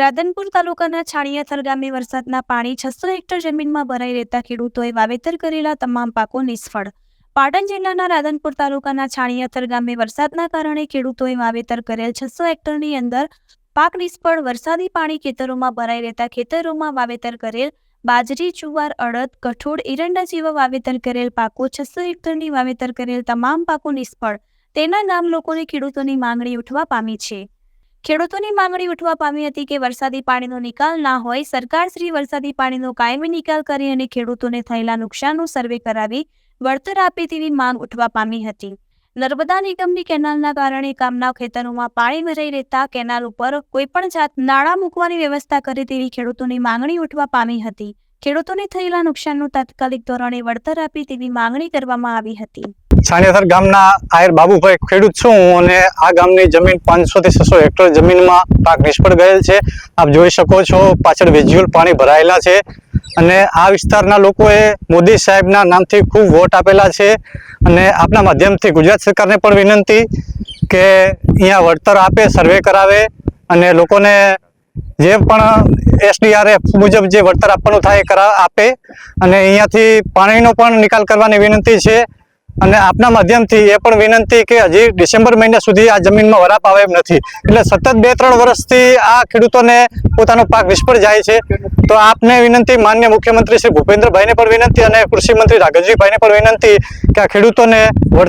રાધનપુર તાલુકાના છાણિયાથર ગામે વરસાદના પાણી છસો હેક્ટર જમીનમાં ભરાઈ રહેતા ખેડૂતોએ વાવેતર કરેલા તમામ પાકો નિષ્ફળ. પાટણ જિલ્લાના રાધનપુર તાલુકાના છાણિયાથર ગામે વરસાદના કારણે ખેડૂતોએ વાવેતર કરેલ છસો હેક્ટરની અંદર પાક નિષ્ફળ, વરસાદી પાણી ખેતરોમાં ભરાઈ રહેતા ખેતરોમાં વાવેતર કરેલ બાજરી, જુવાર, અડદ, કઠોળ, એરંડા જેવા વાવેતર કરેલ પાકો છસો હેક્ટરની વાવેતર કરેલ તમામ પાકો નિષ્ફળ. તેના ગામ લોકોની ખેડૂતોની માંગણી ઉઠવા પામી છે. ખેડૂતોની માંગણી ઉઠવા પામી હતી કે વરસાદી પાણીનો નિકાલ ના હોય સરકાર શ્રી વરસાદી પાણીનો કાયમી નિકાલ કરી અને ખેડૂતોને થયેલા નુકસાનનું સર્વે કરાવી વળતર આપે તેવી માંગ ઉઠવા પામી હતી. નર્મદા નિગમની કેનાલના કારણે ગામના ખેતરોમાં પાણી ભરાઈ રહેતા કેનાલ ઉપર કોઈપણ જાત નાણાં મૂકવાની વ્યવસ્થા કરે તેવી ખેડૂતોની માંગણી ઉઠવા પામી હતી. ખેડૂતોને થયેલા નુકસાનનું તાત્કાલિક ધોરણે વળતર આપે તેવી માંગણી કરવામાં આવી હતી. છાણિયાથર ગામના આયર બાબુભાઈ ખેડૂત છું અને આ ગામની જમીન પાંચસો થી છસો હેક્ટર જમીનમાં પાક નિષ્ફળ ગયેલ છે. આપ જોઈ શકો છો, પાછળ વિઝ્યુઅલ પાણી ભરાયેલા છે અને આ વિસ્તારના લોકોએ મોદી સાહેબના નામથી ખૂબ વોટ આપેલા છે અને આપના માધ્યમથી ગુજરાત સરકારને પણ વિનંતી કે અહીંયા વળતર આપે, સર્વે કરાવે અને લોકોને જે પણ એસડીઆરએફ મુજબ જે વળતર આપવાનું થાય એ કરા આપે અને અહીંયાથી પાણીનો પણ નિકાલ કરવાની વિનંતી છે. અને આપના માધ્યમથી એ પણ વિનંતી કે હજી ડિસેમ્બર મહિના સુધી આ જમીનમાં વરાપ આવે એમ નથી. એટલે સતત બે ત્રણ વર્ષથી આ ખેડૂતોને પોતાનો પાક નિષ્ફળ જાય છે. તો આપને વિનંતી, માન્ય મુખ્યમંત્રી શ્રી ભૂપેન્દ્રભાઈને પણ વિનંતી અને કૃષિ મંત્રી રાઘવજીભાઈને પણ વિનંતી કે આ ખેડૂતોને